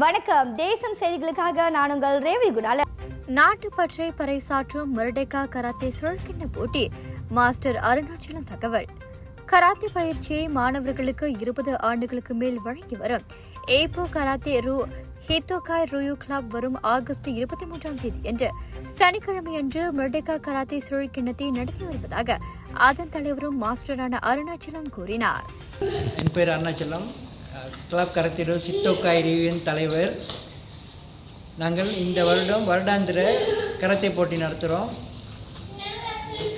வணக்கம். தேசம் செய்திகளுக்காக நான் உங்கள் ரேவதி குணால. நாட்டுப்பற்றை பறைசாற்றும் முரடெக்கா கராத்தே சுழற்கிண்ண போட்டி. மாஸ்டர் அருணாச்சலம் தகவல். கராத்தே பயிற்சியை மாணவர்களுக்கு இருபது ஆண்டுகளுக்கு மேல் வழங்கி வரும். ஏப்போ கராத்தே ரூ ஹித்தோகாய் ருயு கிளப் வரும் ஆகஸ்ட் இருபத்தி மூன்றாம் தேதி என்று சனிக்கிழமையன்று முரடெக்கா கராத்தே சுழற்கிண்ணத்தை நடத்தி வருவதாக அதன் தலைவரும் மாஸ்டரான அருணாச்சலம் கூறினார். என் பேர் அருணாச்சலம். கிளப் கரத்திரோ சித்தோக்காய் ரிவியின் தலைவர். நாங்கள் இந்த வருடம் வருடாந்திர கரத்தை போட்டி நடத்துகிறோம்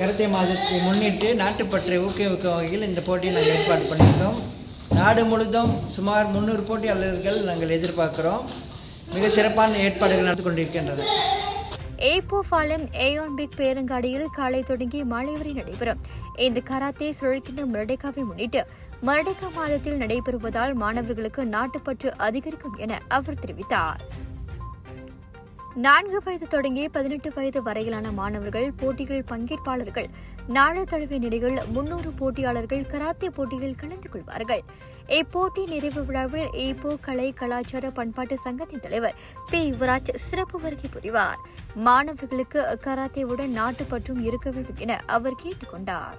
கரத்தை மாதத்தை முன்னிட்டு நாட்டுப்பற்றை ஊக்குவிக்கும் வகையில் இந்த போட்டியை நாங்கள் ஏற்பாடு பண்ணியிருக்கோம். நாடு முழுதும் சுமார் முந்நூறு போட்டியாளர்கள் நாங்கள் எதிர்பார்க்குறோம். மிக சிறப்பான ஏற்பாடுகள் நடந்து கொண்டிருக்கின்றன. ஏப்போ ஏயோன் பிக் பேருங்காடியில் காலை தொடங்கி மாலை வரை நடைபெறும். இந்த கராத்தே சுழற்கின்ற முரடேகாவை முன்னிட்டு மரடேகா மாதத்தில் நடைபெறுவதால் மாணவர்களுக்கு நாட்டுப்பற்று அதிகரிக்கும் என அவர் தெரிவித்தார். நான்கு வயது தொடங்கி பதினெட்டு வயது வரையிலான மாணவர்கள் போட்டிகள் பங்கேற்பாளர்கள். நாடு தழுவிய நிலையில் முன்னூறு போட்டியாளர்கள் கராத்தே போட்டியில் கலந்து கொள்வார்கள். இப்போட்டி நிறைவு விழாவில் ஈப்போ கலை கலாச்சார பண்பாட்டு சங்கத்தின் தலைவர் பி. யுவராஜ் சிறப்பு வருகை புரிவார். மாணவர்களுக்கு கராத்தேவுடன் நாட்டுப்பற்றும் இருக்க வேண்டும் என அவர் கேட்டுக்கொண்டார்.